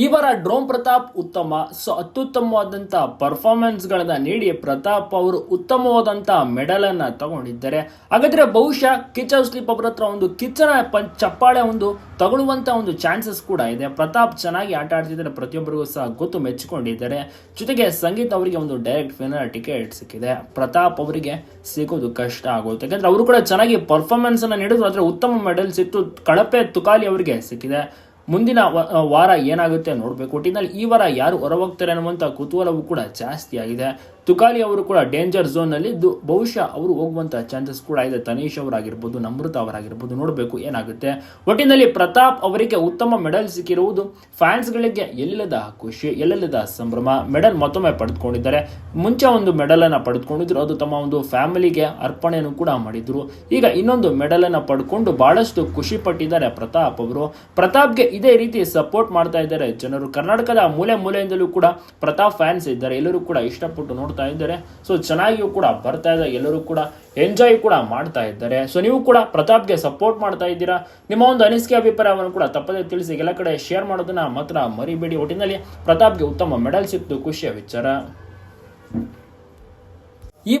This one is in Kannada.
ಈ ಡ್ರೋನ್ ಪ್ರತಾಪ್ ಉತ್ತಮ, ಸೊ ಅತ್ಯುತ್ತಮವಾದಂಥ ಪರ್ಫಾರ್ಮೆನ್ಸ್ಗಳನ್ನ ನೀಡಿ ಪ್ರತಾಪ್ ಅವರು ಉತ್ತಮವಾದಂಥ ಮೆಡಲ್ ಅನ್ನ ತಗೊಂಡಿದ್ದಾರೆ. ಹಾಗಾದ್ರೆ ಬಹುಶಃ ಕಿಚ್ಚ ಸ್ಲೀಪ್ ಅವರ ಹತ್ರ ಒಂದು ಕಿಚ್ಚನ ಪಂಚ್ ಚಪ್ಪಾಳೆ ಒಂದು ತಗೊಳ್ಳುವಂತ ಒಂದು ಚಾನ್ಸಸ್ ಕೂಡ ಇದೆ. ಪ್ರತಾಪ್ ಚೆನ್ನಾಗಿ ಆಟ ಆಡ್ತಿದ್ದಾರೆ, ಪ್ರತಿಯೊಬ್ಬರಿಗೂ ಸಹ ಗೊತ್ತು ಮೆಚ್ಚಿಕೊಂಡಿದ್ದಾರೆ. ಜೊತೆಗೆ ಸಂಗೀತ್ ಅವರಿಗೆ ಒಂದು ಡೈರೆಕ್ಟ್ ಫಿನಲ್ ಟಿಕೆಟ್ ಸಿಕ್ಕಿದೆ. ಪ್ರತಾಪ್ ಅವರಿಗೆ ಸಿಗೋದು ಕಷ್ಟ ಆಗುತ್ತೆ. ಯಾಕಂದ್ರೆ ಅವರು ಕೂಡ ಚೆನ್ನಾಗಿ ಪರ್ಫಾರ್ಮೆನ್ಸ್ ಅನ್ನ ನೀಡಿದ್ರು, ಆದ್ರೆ ಉತ್ತಮ ಮೆಡಲ್ ಸಿಕ್ತು. ಕಳಪೆ ತುಕಾಲಿ ಅವರಿಗೆ ಸಿಕ್ಕಿದೆ. ಮುಂದಿನ ವಾರ ಏನಾಗುತ್ತೆ ನೋಡಬೇಕು. ಒಟ್ಟಿನಲ್ಲಿ ಈ ವಾರ ಯಾರು ಹೊರಹೋಗ್ತಾರೆ ಅನ್ನುವಂಥ ಕುತೂಹಲವೂ ಕೂಡ ಜಾಸ್ತಿ ಆಗಿದೆ ತುಕಾಲಿ ಅವರು ಕೂಡ ಡೇಂಜರ್ ಝೋನ್ನಲ್ಲಿ ಇದ್ದು ಬಹುಶಃ ಅವರು ಹೋಗುವಂತಹ ಚಾನ್ಸಸ್ ಕೂಡ ಇದೆ. ತನೀಶ್ ಅವರಾಗಿರ್ಬೋದು, ನಮೃತ ಅವರಾಗಿರ್ಬೋದು, ನೋಡಬೇಕು ಏನಾಗುತ್ತೆ. ಒಟ್ಟಿನಲ್ಲಿ ಪ್ರತಾಪ್ ಅವರಿಗೆ ಉತ್ತಮ ಮೆಡಲ್ ಸಿಕ್ಕಿರುವುದು ಫ್ಯಾನ್ಸ್ಗಳಿಗೆ ಎಲ್ಲಿಲ್ಲದ ಖುಷಿ, ಎಲ್ಲಿಲ್ಲದ ಸಂಭ್ರಮ ಮೆಡಲ್ ಮತ್ತೊಮ್ಮೆ ಪಡೆದುಕೊಂಡಿದ್ದಾರೆ. ಮುಂಚೆ ಒಂದು ಮೆಡಲ್ ಅನ್ನ ಪಡೆದುಕೊಂಡಿದ್ರು, ಅದು ತಮ್ಮ ಒಂದು ಫ್ಯಾಮಿಲಿಗೆ ಅರ್ಪಣೆಯನ್ನು ಕೂಡ ಮಾಡಿದ್ರು. ಈಗ ಇನ್ನೊಂದು ಮೆಡಲ್ ಅನ್ನ ಪಡ್ಕೊಂಡು ಬಹಳಷ್ಟು ಖುಷಿ ಪಟ್ಟಿದ್ದಾರೆ ಪ್ರತಾಪ್ ಅವರು. ಪ್ರತಾಪ್ಗೆ ಇದೇ ರೀತಿ ಸಪೋರ್ಟ್ ಮಾಡ್ತಾ ಇದ್ದಾರೆ ಜನರು. ಕರ್ನಾಟಕದ ಮೂಲೆ ಮೂಲೆಯಿಂದಲೂ ಕೂಡ ಪ್ರತಾಪ್ ಫ್ಯಾನ್ಸ್ ಇದ್ದಾರೆ. ಎಲ್ಲರೂ ಕೂಡ ಇಷ್ಟಪಟ್ಟು ನೋಡ್ತಾ ಇದ್ದಾರೆ. ಸೊ ಚೆನ್ನಾಗಿಯೂ ಕೂಡ ಬರ್ತಾ ಇದೆ. ಎಲ್ಲರೂ ಕೂಡ ಎಂಜಾಯ್ ಕೂಡ ಮಾಡ್ತಾ ಇದ್ದಾರೆ. ಸೊ ನೀವು ಕೂಡ ಪ್ರತಾಪ್ಗೆ ಸಪೋರ್ಟ್ ಮಾಡ್ತಾ ಇದ್ದೀರಾ? ನಿಮ್ಮ ಒಂದು ಅನಿಸಿಕೆ, ಅಭಿಪ್ರಾಯವನ್ನು ಕೂಡ ತಪ್ಪದೇ ತಿಳಿಸಿ ಎಲ್ಲ ಕಡೆ ಶೇರ್ ಮಾಡೋದನ್ನ ಮಾತ್ರ ಮರಿಬೇಡಿ. ಒಟ್ಟಿನಲ್ಲಿ ಪ್ರತಾಪ್ಗೆ ಉತ್ತಮ ಮೆಡಲ್ ಸಿಕ್ತು ಖುಷಿಯ ವಿಚಾರ.